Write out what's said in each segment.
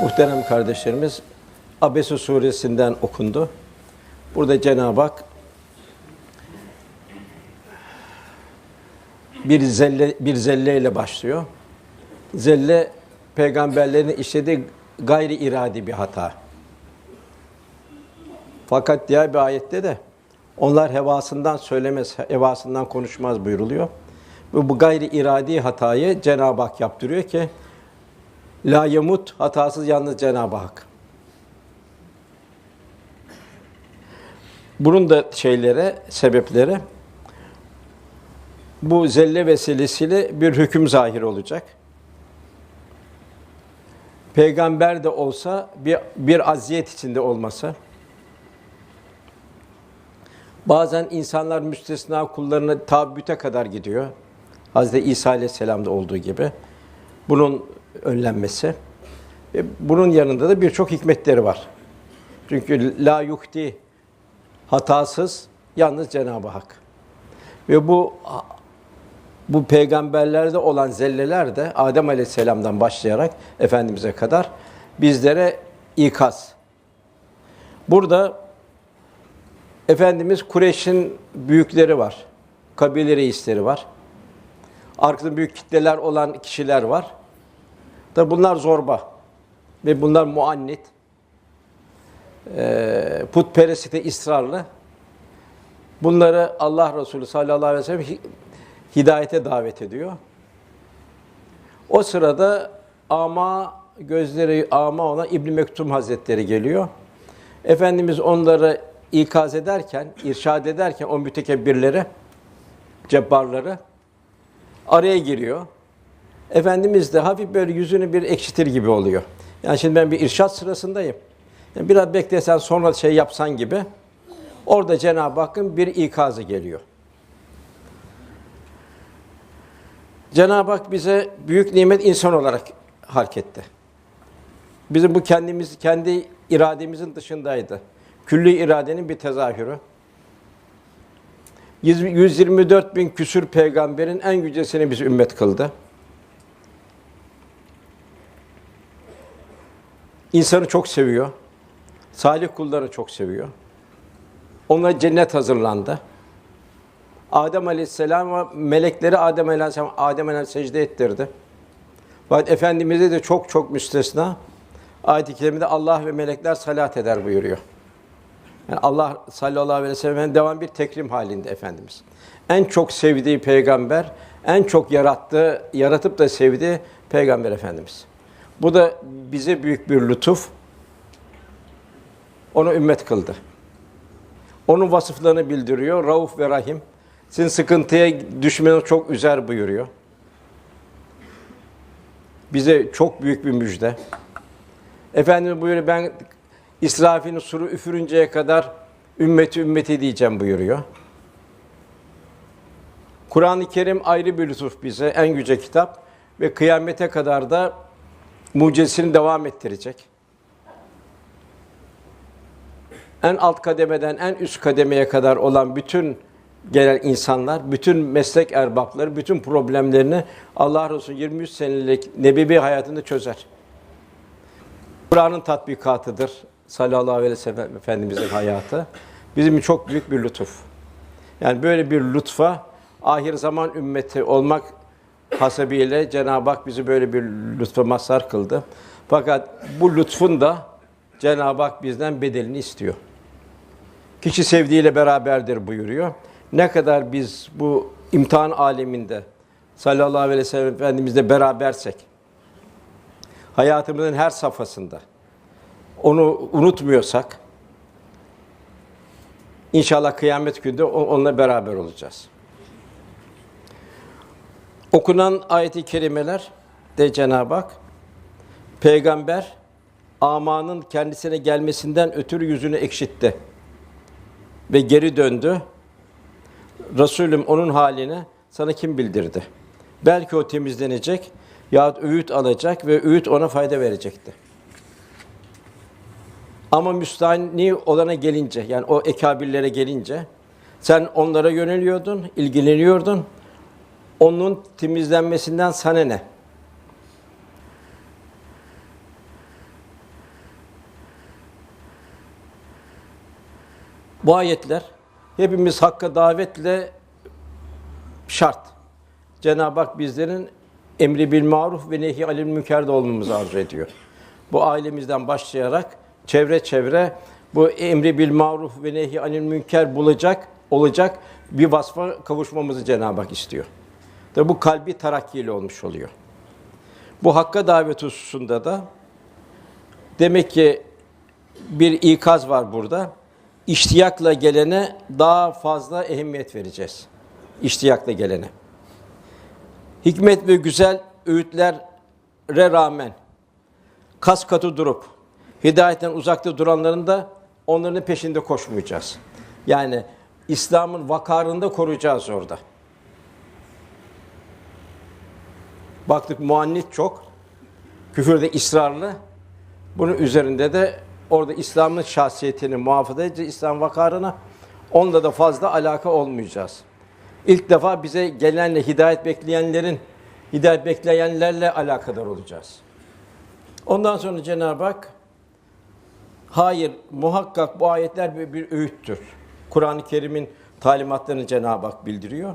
Muhterem kardeşlerimiz, Abese suresinden okundu. Burada Cenab-ı Hak bir zelle bir zelle ile başlıyor. Zelle peygamberlerin işlediği gayri iradi bir hata. Fakat diğer bir ayette de onlar hevasından söylemez, hevasından konuşmaz buyuruluyor. Ve bu gayri iradi hatayı Cenab-ı Hak yaptırıyor ki la yamut hatasız yalnız Cenab-ı Hak. Bunun da şeylere, sebepleri bu zelle vesilesiyle bir hüküm zahir olacak. Peygamber de olsa bir, bir aziyet içinde olması. Bazen insanlar müstesna kullarına tabbüte kadar gidiyor. Hazreti İsa Aleyhisselam'da olduğu gibi. Bunun önlenmesi. Ve bunun yanında da birçok hikmetleri var. Çünkü la yukti hatasız yalnız Cenab-ı Hak. Ve bu bu peygamberlerde olan zelleler de Adem Aleyhisselam'dan başlayarak efendimize kadar bizlere ikaz. Burada efendimiz Kureyş'in büyükleri var. Kabile reisleri var. Arkasında büyük kitleler olan kişiler var. Da bunlar zorba ve bunlar muannit. E, putperestlikte ısrarlı. Bunları Allah Resulü sallallahu aleyhi ve sellem hi- hidayete davet ediyor. O sırada ama gözleri ama olan İbn Mektum Hazretleri geliyor. Efendimiz onları ikaz ederken, irşad ederken o mütekebbirleri, cebbarları araya giriyor. Efendimiz de hafif böyle yüzünü bir ekşitir gibi oluyor. Yani şimdi ben bir irşat sırasındayım. Yani biraz beklesen sonra şey yapsan gibi. Orada Cenab-ı Hakk'ın bir ikazı geliyor. Cenab-ı Hak bize büyük nimet insan olarak halk etti. Bizim bu kendimiz kendi irademizin dışındaydı. Külli iradenin bir tezahürü. 124 bin küsür peygamberin en yücesini biz ümmet kıldı. İnsanı çok seviyor. Salih kulları çok seviyor. Onlara cennet hazırlandı. Adem Aleyhisselam melekleri Adem Aleyhisselam Adem Aleyhisselam secde ettirdi. Fakat efendimize de çok çok müstesna. Ayet-i kerimede Allah ve melekler salat eder buyuruyor. Yani Allah sallallahu aleyhi ve sellem devam bir tekrim halinde efendimiz. En çok sevdiği peygamber, en çok yarattığı, yaratıp da sevdiği peygamber efendimiz. Bu da bize büyük bir lütuf. Onu ümmet kıldı. Onun vasıflarını bildiriyor. Rauf ve Rahim. Sizin sıkıntıya düşmeniz çok üzer buyuruyor. Bize çok büyük bir müjde. Efendimiz buyuruyor ben İsrafil'in suru üfürünceye kadar ümmeti ümmeti diyeceğim buyuruyor. Kur'an-ı Kerim ayrı bir lütuf bize, en yüce kitap ve kıyamete kadar da mucizesini devam ettirecek. En alt kademeden en üst kademeye kadar olan bütün gelen insanlar, bütün meslek erbapları, bütün problemlerini Allah Resulü 23 senelik nebevi hayatında çözer. Kur'an'ın tatbikatıdır sallallahu aleyhi ve sellem Efendimizin hayatı. Bizim çok büyük bir lütuf. Yani böyle bir lütfa ahir zaman ümmeti olmak hasebiyle Cenab-ı Hak bizi böyle bir lütfa mazhar kıldı. Fakat bu lütfun da Cenab-ı Hak bizden bedelini istiyor. Kişi sevdiğiyle beraberdir buyuruyor. Ne kadar biz bu imtihan aleminde sallallahu aleyhi ve sellem Efendimizle berabersek, hayatımızın her safhasında onu unutmuyorsak, inşallah kıyamet günde onunla beraber olacağız. Okunan ayet-i kerimeler de Cenab-ı Hak, peygamber amanın kendisine gelmesinden ötürü yüzünü ekşitti ve geri döndü. Resulüm onun halini sana kim bildirdi? Belki o temizlenecek yahut öğüt alacak ve öğüt ona fayda verecekti. Ama müstahni olana gelince, yani o ekabirlere gelince, sen onlara yöneliyordun, ilgileniyordun onun temizlenmesinden sana ne? Bu ayetler hepimiz hakka davetle şart. Cenab-ı Hak bizlerin emri bil maruf ve nehi alil münker'de olmamızı arzu ediyor. Bu ailemizden başlayarak çevre çevre bu emri bil maruf ve nehi anil münker bulacak, olacak bir vasfa kavuşmamızı Cenab-ı Hak istiyor. Tabi bu kalbi terakkiyle olmuş oluyor. Bu hakka davet hususunda da demek ki bir ikaz var burada. İştiyakla gelene daha fazla ehemmiyet vereceğiz. İştiyakla gelene. Hikmet ve güzel öğütlere rağmen kas katı durup hidayetten uzakta duranların da onların peşinde koşmayacağız. Yani İslam'ın vakarını da koruyacağız orada. Baktık muannit çok, küfürde ısrarlı. Bunun üzerinde de orada İslam'ın şahsiyetini muhafaza edeceğiz, İslam vakarına. Onunla da fazla alaka olmayacağız. İlk defa bize gelenle hidayet bekleyenlerin, hidayet bekleyenlerle alakadar olacağız. Ondan sonra Cenab-ı Hak, hayır muhakkak bu ayetler bir, bir öğüttür. Kur'an-ı Kerim'in talimatlarını Cenab-ı Hak bildiriyor.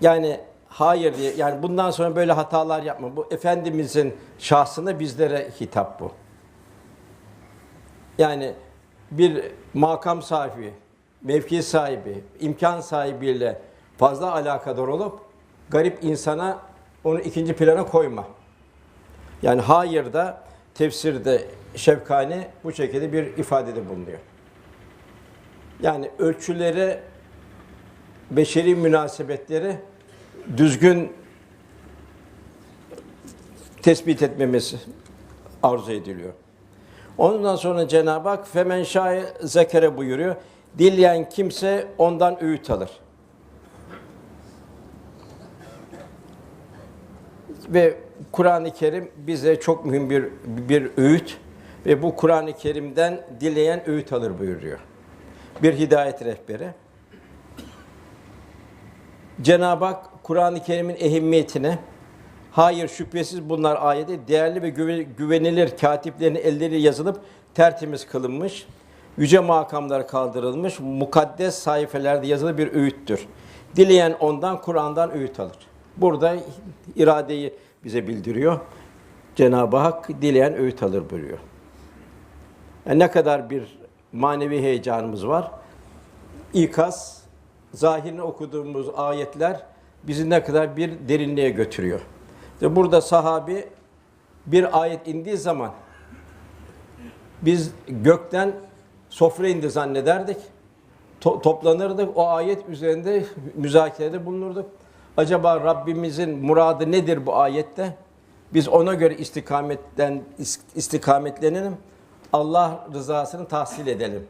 Yani hayır diye, yani bundan sonra böyle hatalar yapma. Bu Efendimizin şahsına bizlere hitap bu. Yani bir makam sahibi, mevki sahibi, imkan sahibiyle fazla alakadar olup garip insana onu ikinci plana koyma. Yani hayır da tefsirde Şevkani bu şekilde bir ifadede bulunuyor. Yani ölçüleri, beşeri münasebetleri düzgün tespit etmemiz arzu ediliyor. Ondan sonra Cenab-ı Hak femen şaye zekere buyuruyor. Dileyen kimse ondan öğüt alır. Ve Kur'an-ı Kerim bize çok mühim bir bir öğüt ve bu Kur'an-ı Kerim'den dileyen öğüt alır buyuruyor. Bir hidayet rehberi. Cenab-ı Hak Kur'an-ı Kerim'in ehemmiyetine hayır şüphesiz bunlar ayette değerli ve güve- güvenilir katiplerin elleri yazılıp tertemiz kılınmış, yüce makamlar kaldırılmış, mukaddes sayfelerde yazılı bir öğüttür. Dileyen ondan Kur'an'dan öğüt alır. Burada iradeyi bize bildiriyor. Cenab-ı Hak dileyen öğüt alır buyuruyor. Yani ne kadar bir manevi heyecanımız var. İkaz, zahirini okuduğumuz ayetler bizi ne kadar bir derinliğe götürüyor. Ve burada sahabi bir ayet indiği zaman biz gökten sofra indi zannederdik. To- toplanırdık. O ayet üzerinde müzakerede bulunurduk. Acaba Rabbimizin muradı nedir bu ayette? Biz ona göre istikametten is- istikametlenelim. Allah rızasını tahsil edelim.